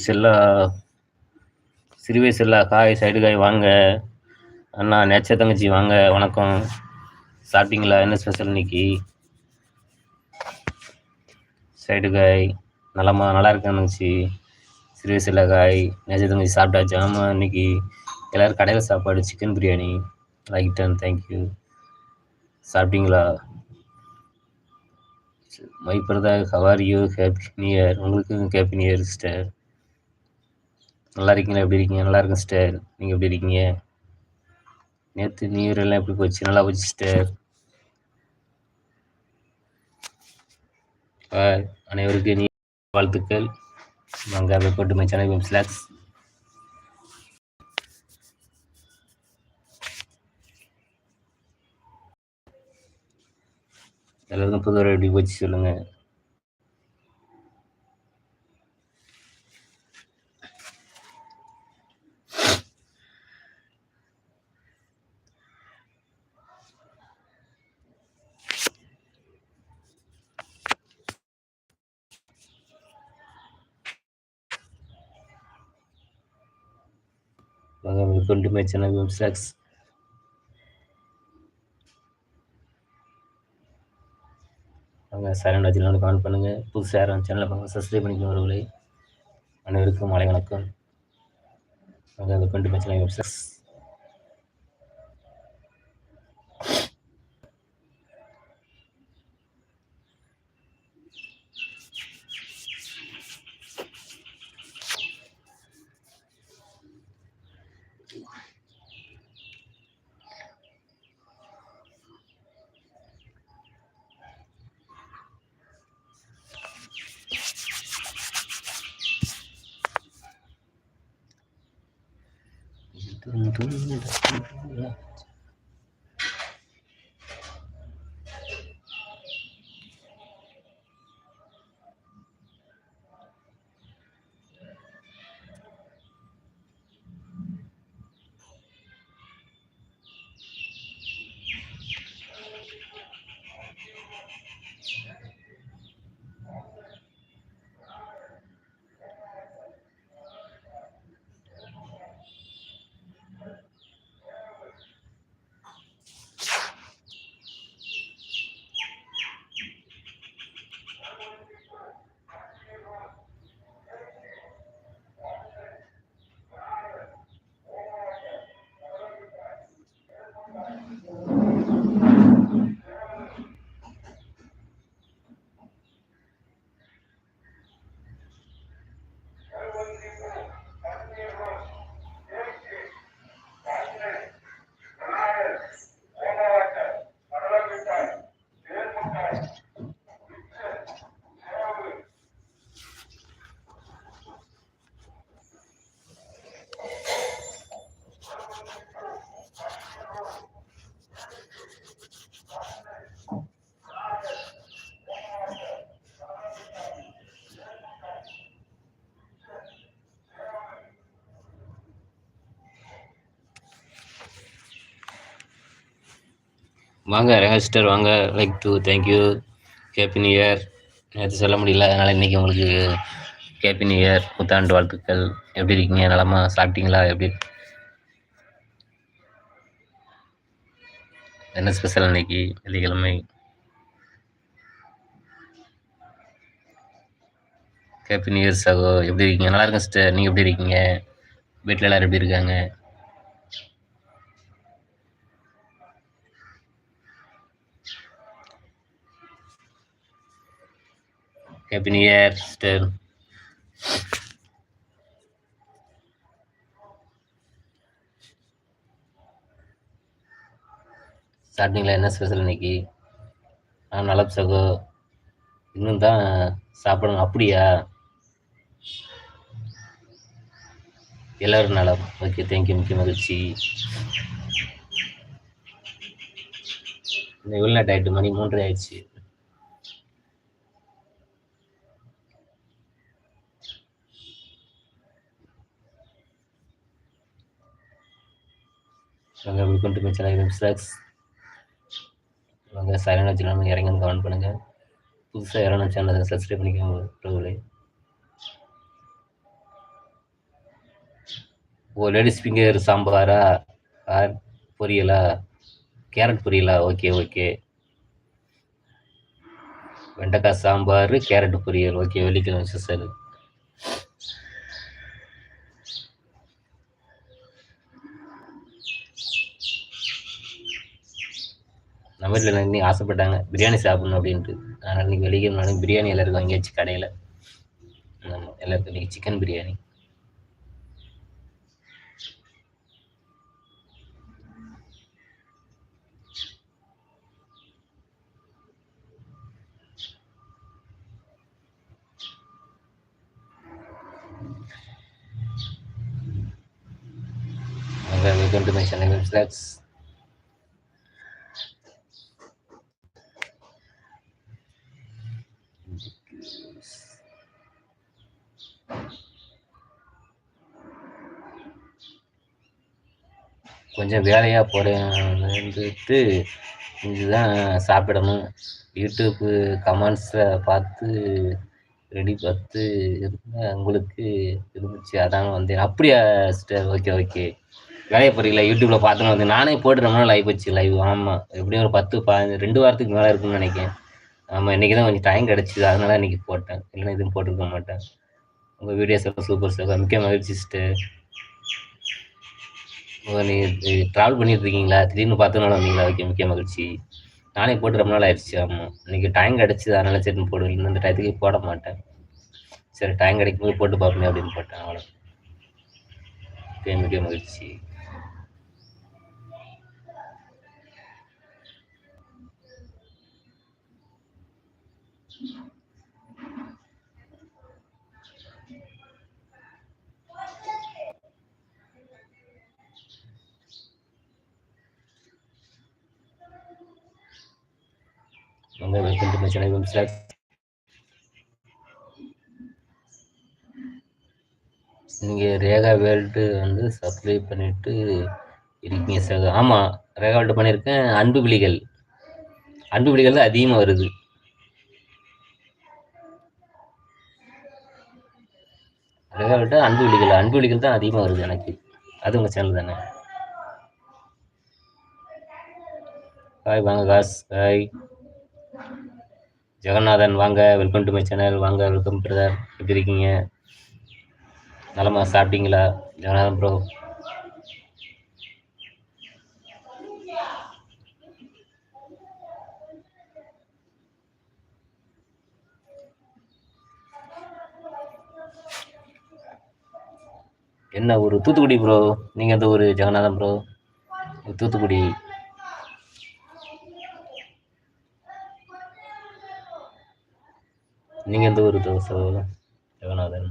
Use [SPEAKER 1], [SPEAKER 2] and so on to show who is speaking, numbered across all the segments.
[SPEAKER 1] செல்லா சிறுவே செல்லா காய் சைடு காய் வாங்க. அண்ணா நேச்ச தங்கச்சி வாங்க. வணக்கம். சாப்பிட்டீங்களா? என்ன ஸ்பெஷல் இன்னைக்கு? சைடு காய் நலமா நல்லா இருக்கேன் தங்கச்சி. சிறுவை செல்லா காய் நேச்ச தங்கச்சி சாப்பிட்டாச்சு. ஆமாம் இன்னைக்கு எல்லோரும் கடையில் சாப்பாடு சிக்கன் பிரியாணி ரைட்டன் தேங்க்யூ சாப்பிட்டீங்களா? My brother how are you happy new year உங்களுக்கு ஹேப்பி நியூ இயர் சிஸ்டர் நல்லா இருக்கீங்களா எப்படி இருக்கீங்க? நல்லா இருக்கேன் சிஸ்டர் நீங்கள் எப்படி இருக்கீங்க? நேற்று நியூ இயர் எல்லாம் எப்படி போச்சு? நல்லா போச்சு சிஸ்டர் அனைவருக்கும் நீ வாழ்த்துக்கள். நாங்கள் போட்டு மை ஸ்லாக்ஸ் எல்லாருக்கும் புது வர எப்படி போச்சு சொல்லுங்க வெல்கம் டு மை சேனல் வெப்சாக்ஸ் சைலண்ட் வச்சுலாம் கமெண்ட் பண்ணுங்கள் புதுசாக யாரும் சேனலை பார்க்க சப்ஸ்கிரைப் பண்ணிக்கொள்வர்களே அனைவருக்கும் மலை வணக்கம். அவங்க welcome to my Duydun mu? வாங்க ரேகா சிஸ்டர் வாங்க. Like to thank you happy new year நேற்று சொல்ல முடியல அதனால் இன்றைக்கி உங்களுக்கு ஹேப்பி நியூ இயர் புத்தாண்டு வாழ்த்துக்கள். எப்படி இருக்கீங்க? நலமா சாப்பிட்டீங்களா? எப்படி என்ன ஸ்பெஷல் இன்னைக்கு? வெள்ளிக்கிழமை. ஹேப்பி நியூ இயர் சகோ. எப்படி இருக்கீங்க? நல்லா இருக்கேன் சிஸ்டர் நீங்கள் எப்படி இருக்கீங்க? வீட்டில் எல்லோரும் எப்படி இருக்காங்க? ஹேப்பி நியூ இயர் சிஸ்டர் என்ன ஸ்பெஷல் இன்னைக்கு? நான் நல்ல சகோ இன்னும் தான் சாப்பிடணும். அப்படியா? எல்லோரும் நலம் ஓகே தேங்க்யூ முக்கிய மகிழ்ச்சி. இந்த வெளிநாட்டு ஆயிட்டு? மணி மூன்றரை ஆயிடுச்சு. வாங்க வெல்கம் டு மை சேனல் ஸ்லாக்ஸ் வாங்க சைலண்ட் வச்சுக்கலாம் இறங்கி வந்து கமெண்ட் பண்ணுங்கள் புதுசாக யாரான சேனல் சப்ஸ்கிரைப் பண்ணிக்கோங்க பிரபுலே ஓ லேடிஸ் ஃபிங்கர் சாம்பாரா? ஆர் பொரியலா. கேரட் பொரியலா. Okay okay. வெண்டைக்காய் சாம்பார் கேரட் பொரியல். ஓகே வெள்ளிக்கிழமை சார் நம்ம வீட்டில் இன்னைக்கு ஆசைப்பட்டாங்க பிரியாணி சாப்பிடணும் அப்படின்ட்டு. அதனால் இன்னைக்கு வெளியே நானும் பிரியாணி எல்லாருக்கும் வாங்கியாச்சு கடையில். ஆமாம் எல்லாருக்கும் இன்னைக்கு chicken biryani. Welcome to my channel slacks கொஞ்சம் வேலையாக போகிறேன்ட்டு இதுதான் சாப்பிடணும். யூடியூப்பு கமெண்ட்ஸை பார்த்து ரெடி பார்த்து இருந்தால் உங்களுக்கு இருந்துச்சு. அதான் வந்தேன். அப்படியா சிஸ்டர் ஓகே ஓகே வேலையை போகிறீங்களா யூடியூப்பில் பார்த்துன்னு வந்து நானே போட்டு ரொம்ப நாள் ஆகிப்போச்சு லைவ் ஆமாம் எப்படியும் ஒரு பத்து பதினஞ்சு ரெண்டு வாரத்துக்கு மேலே இருக்குன்னு நினைக்கிறேன். ஆமாம் இன்றைக்கி தான் கொஞ்சம் டைம் கிடச்சிது. அதனால இன்றைக்கி போட்டேன். இல்லைன்னா எதுவும் போட்டிருக்க மாட்டேன். உங்கள் வீடியோஸ் எல்லாம் சூப்பர் சார் மிக்க மகிழ்ச்சி சிஸ்டர் நீ ட்ராவல் பண்ணிட்டு இருக்கீங்களா திடீர்னு பார்த்தனால வந்தீங்களா? ஓகே முக்கிய மகிழ்ச்சி. நானே போட்டு ரொம்ப நாள் ஆயிடுச்சு. ஆமாம் இன்னைக்கு டைம் கிடச்சிது. அதனால சரி போடு இந்த டயத்துக்கு போட மாட்டேன். சரி டைம் கிடைக்கும்போது போட்டு பார்ப்போமே அப்படின்னு போட்டேன். அவ்வளோ முக்கிய மகிழ்ச்சி. வாங்க welcome to my channel sir நீங்கள் ரேகா வேல்டு வந்து சப்ளை பண்ணிட்டு இருக்கீங்க சார் ஆமாம் ரேகா வேல்டு பண்ணியிருக்கேன் அன்பு விழிகள். அன்பு விழிகள் தான் அதிகமாக வருது. ரேகா வேல்டு அன்பு விழிகள். அன்பு விழிகள் தான் அதிகமாக வருது எனக்கு. அது உங்கள் சேனல் தானே. ஹாய் வாங்க காஸ் ஹாய் ஜெகநாதன் வாங்க. வெல்கம் டு மை சேனல் வாங்க வெல்கம் பிரதர் எப்படி இருக்கீங்க? நலமா சாப்பிட்டீங்களா? ஜெகநாதன் ப்ரோ என்ன ஒரு தூத்துக்குடி ப்ரோ நீங்கள் எந்த ஊர் ஜெகநாதன் ப்ரோ தூத்துக்குடி. நீங்கள் எந்த ஊர் தோசை? ஜெகநாதன்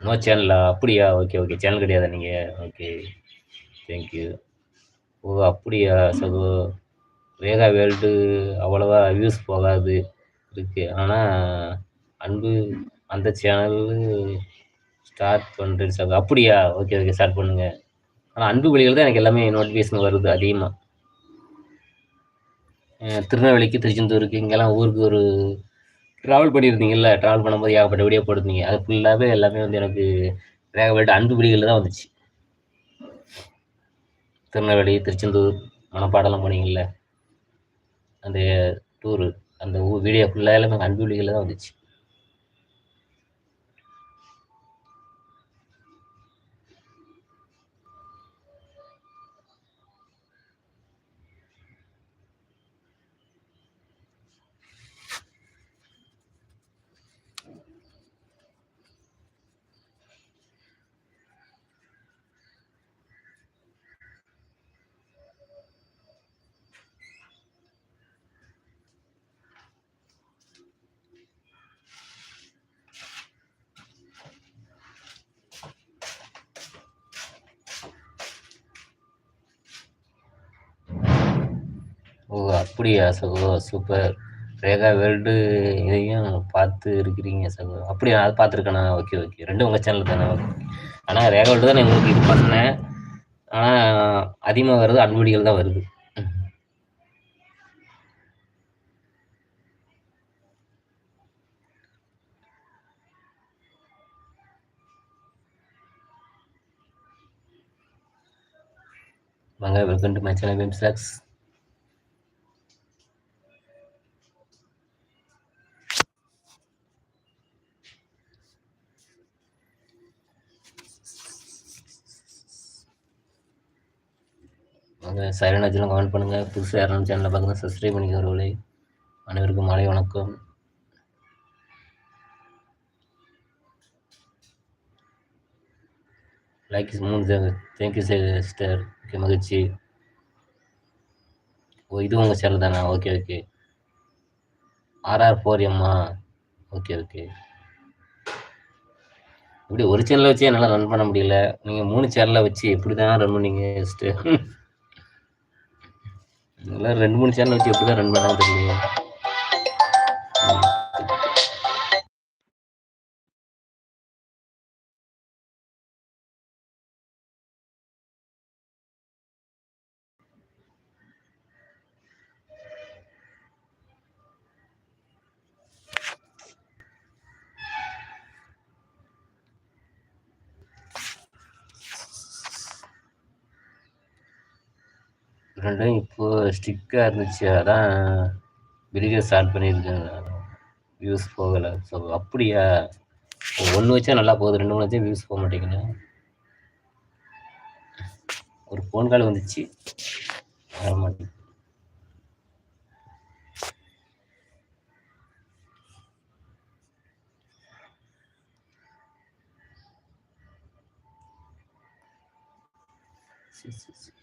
[SPEAKER 1] நோ சேனலா அப்படியா? ஓகே ஓகே சேனல் கிடையாதா நீங்கள் ஓகே தேங்க்யூ ஓ அப்படியா சகோ. வேகா வேல்டு அவ்வளோவா வியூஸ் போகாது இருக்கு. ஆனால் அன்பு அந்த சேனல் ஸ்டார்ட் பண்ணுறேன் சார் அப்படியா? ஓகே ஓகே ஸ்டார்ட் பண்ணுங்கள் ஆனால் அன்பு வழிகள் தான் எனக்கு எல்லாமே நோட்டிஃபிகேஷன் வருது அதிகமாக திருநெல்வேலிக்கு திருச்செந்தூருக்கு இங்கெல்லாம் ஊருக்கு ஒரு ட்ராவல் பண்ணியிருந்தீங்கல்ல? ட்ராவல் பண்ணும்போது ஏகப்பட்ட வீடியோ போட்டிருந்தீங்க. அது ஃபுல்லாகவே எல்லாமே வந்து எனக்கு ஏகப்பட்ட அன்பு வழிகளில் தான் வந்துச்சு. திருநெல்வேலி திருச்செந்தூர் மணப்பாடெல்லாம் போனீங்கல்ல? அந்த டூரு அந்த வீடியோ ஃபுல்லாக எல்லாமே அன்பு வழிகளில் தான் வந்துச்சு. ஓ அப்படியா சகோ சூப்பர். ரேகா வேர்ல்டு இதையும் பார்த்து இருக்கிறீங்க சகோ அப்படியா அது பார்த்துருக்கேண்ணா ஓகே ஓகே. ரெண்டும் உங்கள் சேனல் தானே. ஓகே. ஆனால் ரேகா வேர்ல்டு தான் உங்களுக்கு இது பண்ணேன். ஆனால் அதிகமாக வருது அன்புடிகள் தான் வருது. வாங்க வெல்கம் டு மை சேனல் வெம் ஸ்லாக்ஸ் வாங்க. சைலண்ட் கமெண்ட் பண்ணுங்கள் புதுசாக யாரும் சேனலில் பார்க்குறது சப்ஸ்கிரைப் பண்ணிக்கிறவர்களே அனைவருக்கும் மாலை வணக்கம். லைக் மூணு தேங்க்யூ சிஸ்டர் ஓகே மகிழ்ச்சி. ஓ இது உங்கள் சேனல் தானே? ஓகே ஓகே ஆர்ஆர் ஃபோர் எம்மா ஓகே ஓகே இப்படி ஒரு சேனலை வச்சு என்னால் ரன் பண்ண முடியல. நீங்கள் மூணு சேனலை வச்சு எப்படி தான் ரன் பண்ணீங்க சிஸ்டர் இதெல்லாம் ரெண்டு மூணு சேனல் வச்சு எப்படி தான் ரன் பண்ணாங்க தெரியல ரெண்டும் இப்போ ஸ்டிக்காக இருந்துச்சு. அதான் பிரிக்க ஸ்டார்ட் பண்ணியிருக்கேன் வியூஸ் போகலை. ஸோ அப்படியா? ஒன்று வச்சா நல்லா போகுது. ரெண்டு மூணு வச்சா வியூஸ் போக மாட்டேங்குது. ஒரு ஃபோன் கால் வந்துச்சு. வர மாட்டேங்குது. சரி சரி சரி.